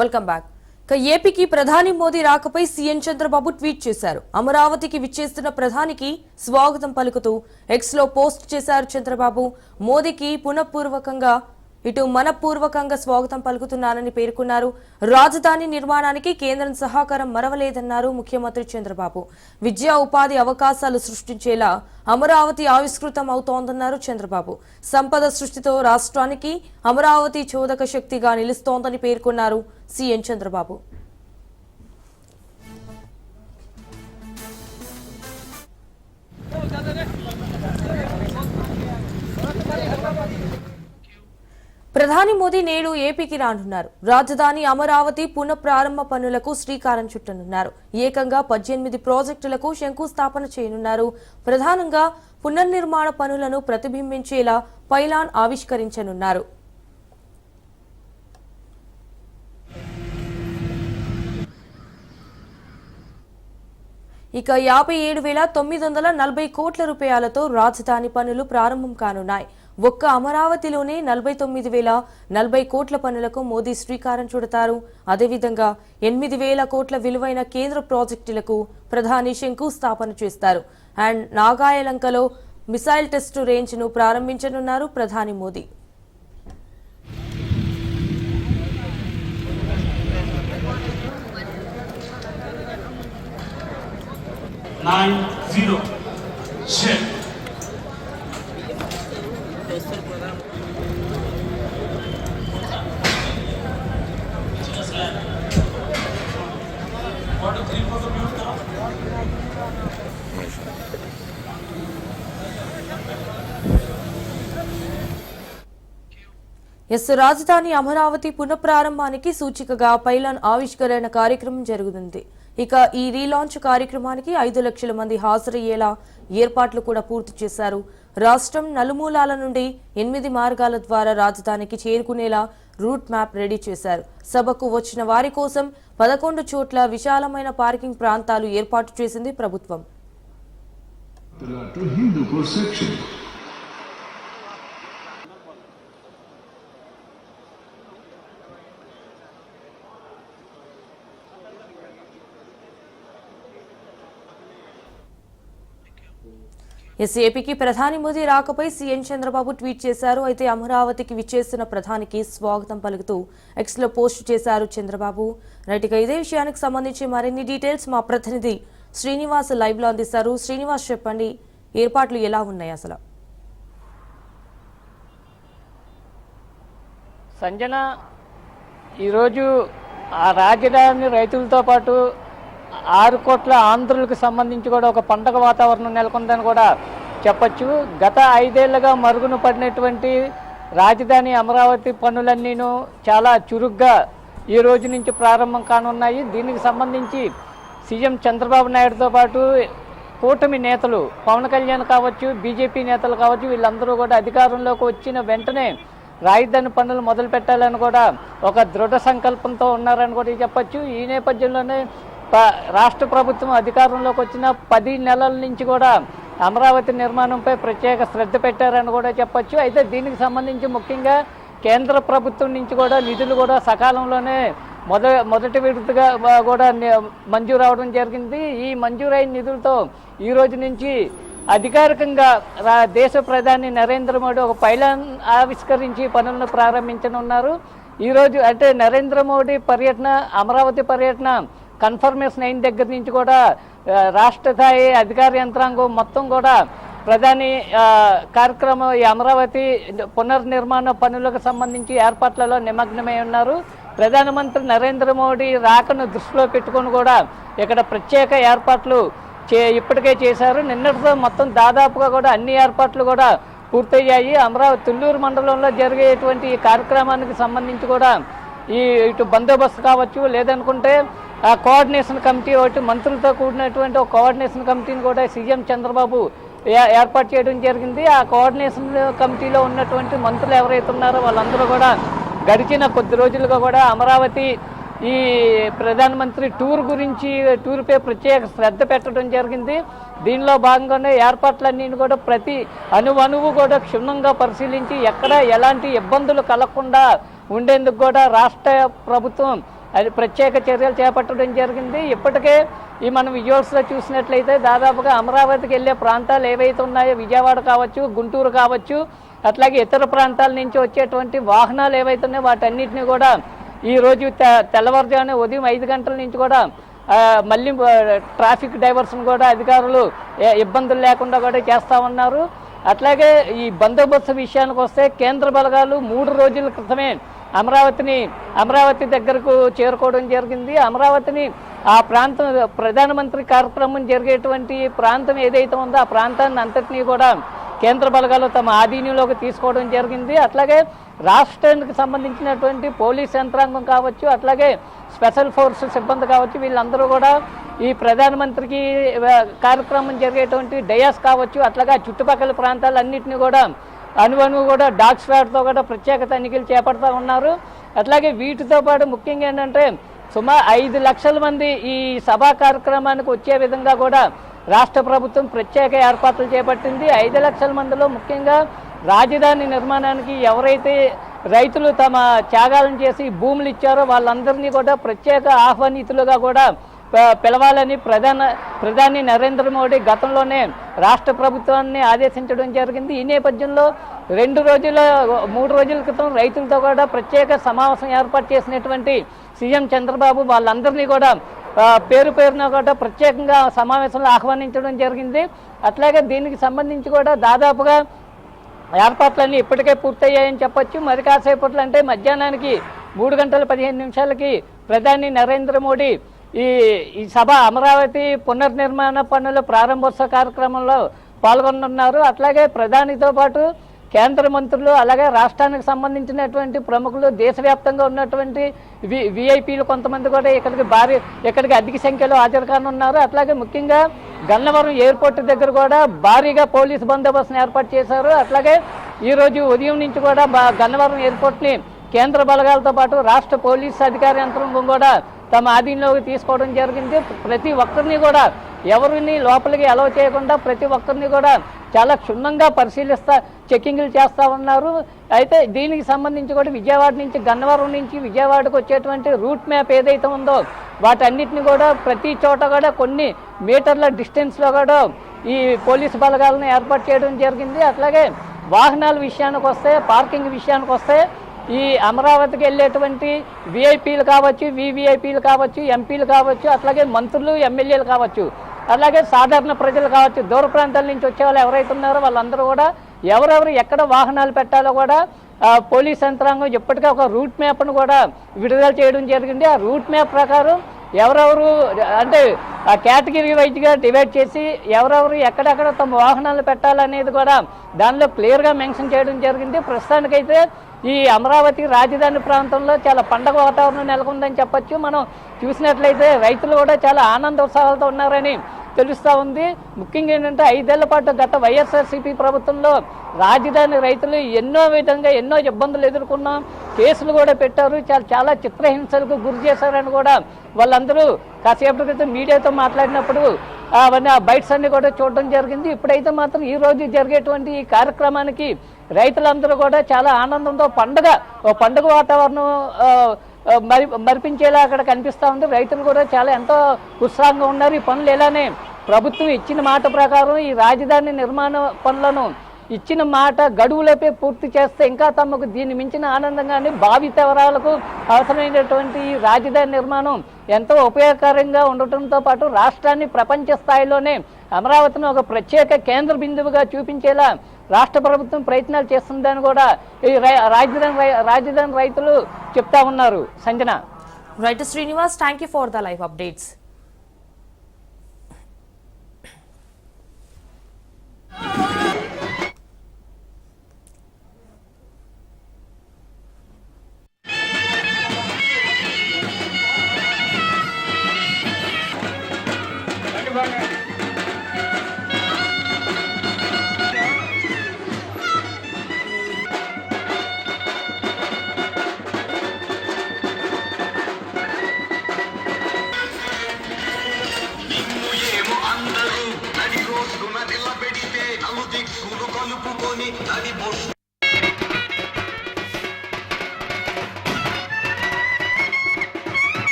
Welcome back ఇక ఏపీకి ప్రధాని మోదీ రాకపై సీఎం చంద్రబాబు ట్వీట్ చేశారు. అమరావతికి విచ్చేస్తున్న ప్రధానికి స్వాగతం పలుకుతూ ఎక్స్లో పోస్ట్ చేశారు చంద్రబాబు. మోదీకి పునఃపూర్వకంగా ఇటు మనపూర్వకంగా స్వాగతం పలుకుతున్నానని పేర్కొన్నారు. రాజధాని నిర్మాణానికి కేంద్రం సహకారం మరవలేదన్నారు ముఖ్యమంత్రి చంద్రబాబు. విద్యా ఉపాధి అవకాశాలు సృష్టించేలా అమరావతి ఆవిష్కృతం అవుతోందన్నారు చంద్రబాబు. సంపద సృష్టితో రాష్ట్రానికి అమరావతి చోదక శక్తిగా నిలుస్తోందని పేర్కొన్నారు సీఎం చంద్రబాబు. ప్రధాని మోదీ నేడు ఏపీకి రానున్నారు. రాజధాని అమరావతి పునఃప్రారంభ పనులకు శ్రీకారం చుట్టనున్నారు. ఏకంగా పద్దెనిమిది ప్రాజెక్టులకు శంకుస్థాపన చేయనున్నారు. ప్రధానంగా పునర్నిర్మాణ పనులను ప్రతిబింబించేలా పైలాన్ ఆవిష్కరించనున్నారు. ఇక యాభై ఏడు వేల తొమ్మిది వందల నలభై కోట్ల రూపాయలతో రాజధాని పనులు ప్రారంభం కానున్నాయి. ఒక్క అమరావతిలోనే నలభై తొమ్మిది వేల నలభై కోట్ల పనులకు మోదీ శ్రీకారం చుడతారు. అదేవిధంగా ఎనిమిది వేల కోట్ల విలువైన కేంద్ర ప్రాజెక్టులకు ప్రధాని శంకుస్థాపన చేస్తారు. అండ్ నాగాయలంకలో మిసైల్ టెస్టు రేంజ్ను ప్రారంభించనున్నారు ప్రధాని మోదీ. Nine zero. Check ఎస్ రాజధాని అమరావతి పునఃప్రారంభానికి సూచికగా పైలాన్ ఆవిష్కరణ కార్యక్రమం జరుగుతుంది. ఇక ఈ రీలాంచ్ కార్యక్రమానికి ఐదు లక్షల మంది హాజరయ్యేలా ఏర్పాట్లు కూడా పూర్తి చేశారు. రాష్ట్రం నలుమూలాల నుండి ఎనిమిది మార్గాల ద్వారా రాజధానికి చేరుకునేలా రూట్ మ్యాప్ రెడీ చేశారు. సభకు వచ్చిన వారి కోసం పదకొండు చోట్ల విశాలమైన పార్కింగ్ ప్రాంతాలు ఏర్పాటు చేసింది ప్రభుత్వం. ఎస్ ఏపీకి ప్రధాని మోదీ రాకపై సీఎం చంద్రబాబు ట్వీట్ చేశారు. అయితే అమరావతికి విచ్చేస్తున్న ప్రధానికి స్వాగతం పలుకుతూ ఎక్స్లో పోస్ట్ చేశారు చంద్రబాబు. రైట్గా ఇదే విషయానికి సంబంధించి మరిన్ని డీటెయిల్స్ మా ప్రతినిధి శ్రీనివాస్ లైవ్లో అందిస్తారు. శ్రీనివాస్ చెప్పండి ఏర్పాట్లు ఎలా ఉన్నాయి అసలు? సంజన ఈరోజు ఆ రాజధాని రైతులతో పాటు ఆరు కోట్ల ఆంధ్రులకు సంబంధించి కూడా ఒక పండగ వాతావరణం నెలకొందని కూడా చెప్పచ్చు. గత ఐదేళ్ళుగా మరుగున పడినటువంటి రాజధాని అమరావతి పనులన్నీను చాలా చురుగ్గా ఈ రోజు నుంచి ప్రారంభం కానున్నాయి. దీనికి సంబంధించి సీఎం చంద్రబాబు నాయుడుతో పాటు కూటమి నేతలు పవన్ కళ్యాణ్ కావచ్చు బీజేపీ నేతలు కావచ్చు వీళ్ళందరూ కూడా అధికారంలోకి వచ్చిన వెంటనే రాజధాని పనులు మొదలు పెట్టాలని కూడా ఒక దృఢ సంకల్పంతో ఉన్నారని కూడా చెప్పచ్చు. ఈ నేపథ్యంలోనే రాష్ట్ర ప్రభుత్వం అధికారంలోకి వచ్చిన పది నెలల నుంచి కూడా అమరావతి నిర్మాణంపై ప్రత్యేక శ్రద్ధ పెట్టారని కూడా చెప్పొచ్చు. అయితే దీనికి సంబంధించి ముఖ్యంగా కేంద్ర ప్రభుత్వం నుంచి కూడా నిధులు కూడా సకాలంలోనే మొద మొదటి విడతగా కూడా మంజూరు అవడం జరిగింది. ఈ మంజూరైన నిధులతో ఈ రోజు నుంచి అధికారికంగా రా- దేశ ప్రధాని నరేంద్ర మోడీ ఒక పైలాన్ ఆవిష్కరించి పనులను ప్రారంభించనున్నారు. ఈరోజు అంటే నరేంద్ర మోడీ పర్యటన అమరావతి పర్యటన కన్ఫర్మేషన్ అయిన దగ్గర నుంచి కూడా రాష్ట్ర స్థాయి అధికార యంత్రాంగం మొత్తం కూడా ప్రధాని కార్యక్రమం ఈ అమరావతి పునర్నిర్మాణ పనులకు సంబంధించి ఏర్పాట్లలో నిమగ్నమై ఉన్నారు. ప్రధానమంత్రి నరేంద్ర మోడీ రాకను దృష్టిలో పెట్టుకొని కూడా ఇక్కడ ప్రత్యేక ఏర్పాట్లు చే ఇప్పటికే చేశారు. నిన్నటితో మొత్తం దాదాపుగా కూడా అన్ని ఏర్పాట్లు కూడా పూర్తయ్యాయి. అమరావతి తుళ్ళూరు మండలంలో జరిగేటువంటి ఈ కార్యక్రమానికి సంబంధించి కూడా ఈ ఇటు బందోబస్తు కావచ్చు లేదనుకుంటే ఆ కోఆర్డినేషన్ కమిటీ ఒకటి మంత్రులతో కూడినటువంటి ఒక కోఆర్డినేషన్ కమిటీని కూడా సీఎం చంద్రబాబు ఏ- ఏర్పాటు చేయడం జరిగింది. ఆ కోఆర్డినేషన్ కమిటీలో ఉన్నటువంటి మంత్రులు ఎవరైతే ఉన్నారో వాళ్ళందరూ కూడా గడిచిన కొద్ది రోజులుగా కూడా అమరావతి ఈ ప్రధానమంత్రి టూర్ గురించి టూర్పై ప్రత్యేక శ్రద్ధ పెట్టడం జరిగింది. దీనిలో భాగంగానే ఏర్పాట్లన్నీ కూడా ప్రతి అణువణువు కూడా క్షుణ్ణంగా పరిశీలించి ఎక్కడ ఎలాంటి ఇబ్బందులు కలగకుండా ఉండేందుకు కూడా రాష్ట్ర ప్రభుత్వం అది ప్రత్యేక చర్యలు చేపట్టడం జరిగింది. ఇప్పటికే ఈ మనం విజువల్స్లో చూసినట్లయితే దాదాపుగా అమరావతికి వెళ్ళే ప్రాంతాలు ఏవైతే ఉన్నాయో విజయవాడ కావచ్చు గుంటూరు కావచ్చు అట్లాగే ఇతర ప్రాంతాల నుంచి వచ్చేటువంటి వాహనాలు ఏవైతే ఉన్నాయో వాటన్నిటిని కూడా ఈ రోజు తె- తెల్లవారుజామున ఉదయం ఐదు గంటల నుంచి కూడా మళ్ళీ ట్రాఫిక్ డైవర్షన్ కూడా అధికారులు ఇబ్బందులు లేకుండా కూడా చేస్తూ ఉన్నారు. అట్లాగే ఈ బందోబస్తు విషయానికి వస్తే కేంద్ర బలగాలు మూడు రోజుల క్రితమే అమరావతిని అమరావతి దగ్గరకు చేరుకోవడం జరిగింది. అమరావతిని ఆ ప్రాంతం ప్రధానమంత్రి కార్యక్రమం జరిగేటువంటి ప్రాంతం ఏదైతే ఉందో ఆ ప్రాంతాన్ని అంతటినీ కూడా కేంద్ర బలగాలు తమ ఆధీనంలోకి తీసుకోవడం జరిగింది. అట్లాగే రాష్ట్రానికి సంబంధించినటువంటి పోలీస్ యంత్రాంగం కావచ్చు అట్లాగే స్పెషల్ ఫోర్స్ సిబ్బంది కావచ్చు వీళ్ళందరూ కూడా ఈ ప్రధానమంత్రికి కార్యక్రమం జరిగేటువంటి డయాస్ కావచ్చు అట్లాగే చుట్టుపక్కల ప్రాంతాలన్నింటినీ కూడా అనువను కూడా డాగ్ స్క్వాడ్తో కూడా ప్రత్యేక తనిఖీలు చేపడతా ఉన్నారు. అట్లాగే వీటితో పాటు ముఖ్యంగా ఏంటంటే సుమారు ఐదు లక్షల మంది ఈ సభా కార్యక్రమానికి వచ్చే విధంగా కూడా రాష్ట్ర ప్రభుత్వం ప్రత్యేక ఏర్పాట్లు చేపట్టింది. ఐదు లక్షల మందిలో ముఖ్యంగా రాజధాని నిర్మాణానికి ఎవరైతే రైతులు తమ త్యాగాలను చేసి భూములు ఇచ్చారో వాళ్ళందరినీ కూడా ప్రత్యేక ఆహ్వానితులుగా కూడా పిలవాలని ప్రధాన ప్రధాని నరేంద్ర మోడీ గతంలోనే రాష్ట్ర ప్రభుత్వాన్ని ఆదేశించడం జరిగింది. ఈ నేపథ్యంలో రెండు రోజుల మూడు రోజుల క్రితం రైతులతో కూడా ప్రత్యేక సమావేశం ఏర్పాటు చేసినటువంటి సీఎం చంద్రబాబు వాళ్ళందరినీ కూడా పేరు పేరున కూడా ప్రత్యేకంగా సమావేశంలో ఆహ్వానించడం జరిగింది. అట్లాగే దీనికి సంబంధించి కూడా దాదాపుగా ఏర్పాట్లన్నీ ఇప్పటికే పూర్తయ్యాయని చెప్పొచ్చు. మరి కాసేపట్లో అంటే మధ్యాహ్నానికి మూడు గంటల పదిహేను నిమిషాలకి ప్రధాని నరేంద్ర మోడీ ఈ ఈ సభ అమరావతి పునర్నిర్మాణ పనుల ప్రారంభోత్సవ కార్యక్రమంలో పాల్గొనున్నారు అట్లాగే ప్రధానితో పాటు కేంద్ర మంత్రులు అలాగే రాష్ట్రానికి సంబంధించినటువంటి ప్రముఖులు దేశవ్యాప్తంగా ఉన్నటువంటి వి విఐపీలు కొంతమంది కూడా ఇక్కడికి భారీ ఇక్కడికి అధిక సంఖ్యలో హాజరు కానున్నారు. అట్లాగే ముఖ్యంగా గన్నవరం ఎయిర్పోర్ట్ దగ్గర కూడా భారీగా పోలీసు బందోబస్తును ఏర్పాటు చేశారు. అట్లాగే ఈరోజు ఉదయం నుంచి కూడా గన్నవరం ఎయిర్పోర్ట్ని కేంద్ర బలగాలతో పాటు రాష్ట్ర పోలీస్ అధికార యంత్రం కూడా తమ ఆధీనంలోకి తీసుకోవడం జరిగింది. ప్రతి ఒక్కరిని కూడా ఎవరిని లోపలికి అలవ చేయకుండా ప్రతి ఒక్కరిని కూడా చాలా క్షుణ్ణంగా పరిశీలిస్తా చెక్కింగ్లు చేస్తూ ఉన్నారు. అయితే దీనికి సంబంధించి కూడా విజయవాడ నుంచి గన్నవరం నుంచి విజయవాడకు వచ్చేటువంటి రూట్ మ్యాప్ ఏదైతే ఉందో వాటన్నిటిని కూడా ప్రతి చోట కూడా కొన్ని మీటర్ల డిస్టెన్స్లో కూడా ఈ పోలీసు బలగాలను ఏర్పాటు చేయడం జరిగింది. అట్లాగే వాహనాల విషయానికి వస్తే పార్కింగ్ విషయానికి వస్తే ఈ అమరావతికి వెళ్ళేటువంటి విఐపీలు కావచ్చు వివిఐపీలు కావచ్చు ఎంపీలు కావచ్చు అట్లాగే మంత్రులు ఎమ్మెల్యేలు కావచ్చు అలాగే సాధారణ ప్రజలు కావచ్చు దూర ప్రాంతాల నుంచి వచ్చే వాళ్ళు ఎవరైతే ఉన్నారో వాళ్ళందరూ కూడా ఎవరెవరు ఎక్కడ వాహనాలు పెట్టాలో కూడా పోలీస్ యంత్రాంగం ఇప్పటికే ఒక రూట్ మ్యాప్ను కూడా విడుదల చేయడం జరిగింది. ఆ రూట్ మ్యాప్ ప్రకారం ఎవరెవరు అంటే ఆ కేటగిరీ వైజ్గా డివైడ్ చేసి ఎవరెవరు ఎక్కడెక్కడ తమ వాహనాలు పెట్టాలనేది కూడా దానిలో క్లియర్గా మెన్షన్ చేయడం జరిగింది. ప్రస్తుతానికైతే ఈ అమరావతి రాజధాని ప్రాంతంలో చాలా పండగ వాతావరణం నెలకొందని చెప్పొచ్చు. మనం చూసినట్లయితే రైతులు కూడా చాలా ఆనంద ఉత్సాహాలతో ఉన్నారని తెలుస్తూ ఉంది. ముఖ్యంగా ఏంటంటే ఐదేళ్ళ పాటు గత వైఎస్ఆర్సీపీ ప్రభుత్వంలో రాజధాని రైతులు ఎన్నో విధంగా ఎన్నో ఇబ్బందులు ఎదుర్కొన్నాం. కేసులు కూడా పెట్టారు. చాలా చాలా చిత్రహింసలకు గురి చేశారని కూడా వాళ్ళందరూ కాసేపటి క్రితం మీడియాతో మాట్లాడినప్పుడు అవన్నీ ఆ బైట్స్ అన్ని కూడా చూడడం జరిగింది. ఇప్పుడైతే మాత్రం ఈ రోజు జరిగేటువంటి ఈ కార్యక్రమానికి రైతులందరూ కూడా చాలా ఆనందంతో పండుగ ఓ పండుగ వాతావరణం మరి మరిపించేలా అక్కడ కనిపిస్తూ ఉంది. రైతులు కూడా చాలా ఎంతో ఉత్సాహంగా ఉన్నారు. ఈ పనులు ఇలానే ప్రభుత్వం ఇచ్చిన మాట ప్రకారం ఈ రాజధాని నిర్మాణ పనులను ఇచ్చిన మాట గడువులపై పూర్తి చేస్తే ఇంకా తమకు దీన్ని మించిన ఆనందంగానే భావి తవరాలకు అవసరమైనటువంటి ఈ రాజధాని నిర్మాణం ఎంతో ఉపయోగకరంగా ఉండటంతో పాటు రాష్ట్రాన్ని ప్రపంచ స్థాయిలోనే అమరావతిని ఒక ప్రత్యేక కేంద్ర బిందువుగా చూపించేలా రాష్ట్ర ప్రభుత్వం ప్రయత్నాలు చేస్తుందని కూడా ఈ రాజధాని రై- రాజధాని రైతులు చెప్తా ఉన్నారు. Sanjana. Right Srinivas thank you for the live updates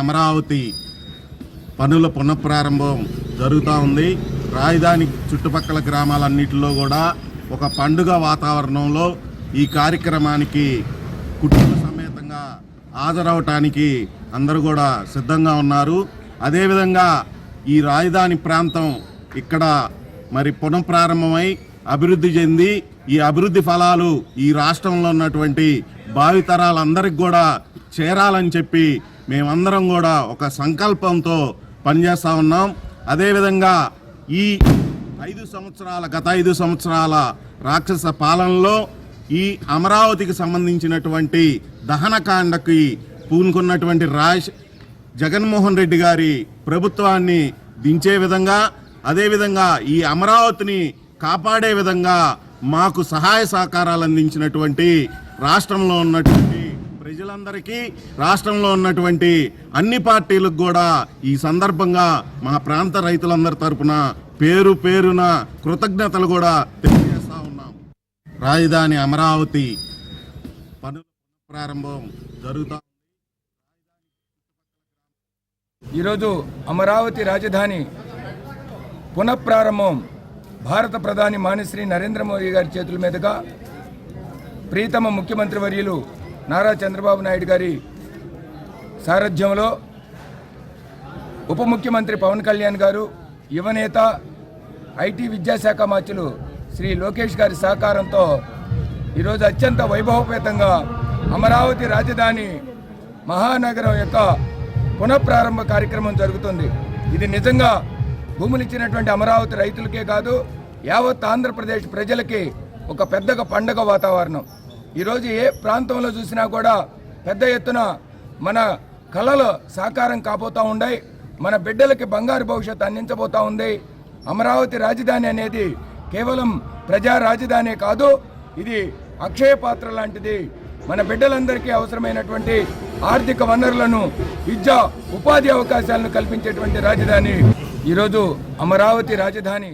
Amaravati పనుల పునఃప్రారంభం జరుగుతూ ఉంది. రాజధాని చుట్టుపక్కల గ్రామాలన్నింటిలో కూడా ఒక పండుగ వాతావరణంలో ఈ కార్యక్రమానికి కుటుంబ సమేతంగా హాజరవటానికి అందరూ కూడా సిద్ధంగా ఉన్నారు. అదేవిధంగా ఈ రాజధాని ప్రాంతం ఇక్కడ మరి పునఃప్రారంభమై అభివృద్ధి చెంది ఈ అభివృద్ధి ఫలాలు ఈ రాష్ట్రంలో ఉన్నటువంటి భావితరాలందరికి కూడా చేరాలని చెప్పి మేమందరం కూడా ఒక సంకల్పంతో పనిచేస్తూ ఉన్నాం. అదేవిధంగా ఈ ఐదు సంవత్సరాల గత ఐదు సంవత్సరాల రాక్షస పాలనలో ఈ అమరావతికి సంబంధించినటువంటి దహనకాండకి పూనుకున్నటువంటి రాజ్ జగన్మోహన్ రెడ్డి గారి ప్రభుత్వాన్ని దించే విధంగా అదేవిధంగా ఈ అమరావతిని కాపాడే విధంగా మాకు సహాయ సహకారాలు అందించినటువంటి రాష్ట్రంలో ఉన్నటువంటి ప్రజలందరికీ రాష్ట్రంలో ఉన్నటువంటి అన్ని పార్టీలకు కూడా ఈ సందర్భంగా మా ప్రాంత రైతులందరి తరపున పేరు పేరున కృతజ్ఞతలు కూడా తెలియజేస్తా ఉన్నాం. రాజధాని అమరావతి పనుల ప్రారంభం జరుగుతా ఈరోజు అమరావతి రాజధాని పునఃప్రారంభం. భారత ప్రధాని మానిశ్రీ నరేంద్ర మోదీ గారి చేతుల మీదుగా ప్రీతమ ముఖ్యమంత్రి వర్యులు నారా చంద్రబాబు నాయుడు గారి సారథ్యంలో ఉప ముఖ్యమంత్రి పవన్ కళ్యాణ్ గారు యువనేత ఐటీ విద్యాశాఖ మార్చులు శ్రీ లోకేష్ గారి సహకారంతో ఈరోజు అత్యంత వైభవపేతంగా అమరావతి రాజధాని మహానగరం యొక్క పునఃప్రారంభ కార్యక్రమం జరుగుతుంది. ఇది నిజంగా భూములు ఇచ్చినటువంటి అమరావతి రైతులకే కాదు యావత్ ఆంధ్రప్రదేశ్ ప్రజలకి ఒక పెద్దగా పండగ వాతావరణం. ఈరోజు ఏ ప్రాంతంలో చూసినా కూడా పెద్ద ఎత్తున మన కళలు సాకారం కాబోతూ ఉన్నాయి మన బిడ్డలకి బంగారు భవిష్యత్తు అందించబోతా ఉంది. అమరావతి రాజధాని అనేది కేవలం ప్రజా రాజధానే కాదు ఇది అక్షయ పాత్ర లాంటిది. మన బిడ్డలందరికీ అవసరమైనటువంటి ఆర్థిక వనరులను విద్య ఉపాధి అవకాశాలను కల్పించేటువంటి రాజధాని. ఈరోజు అమరావతి రాజధాని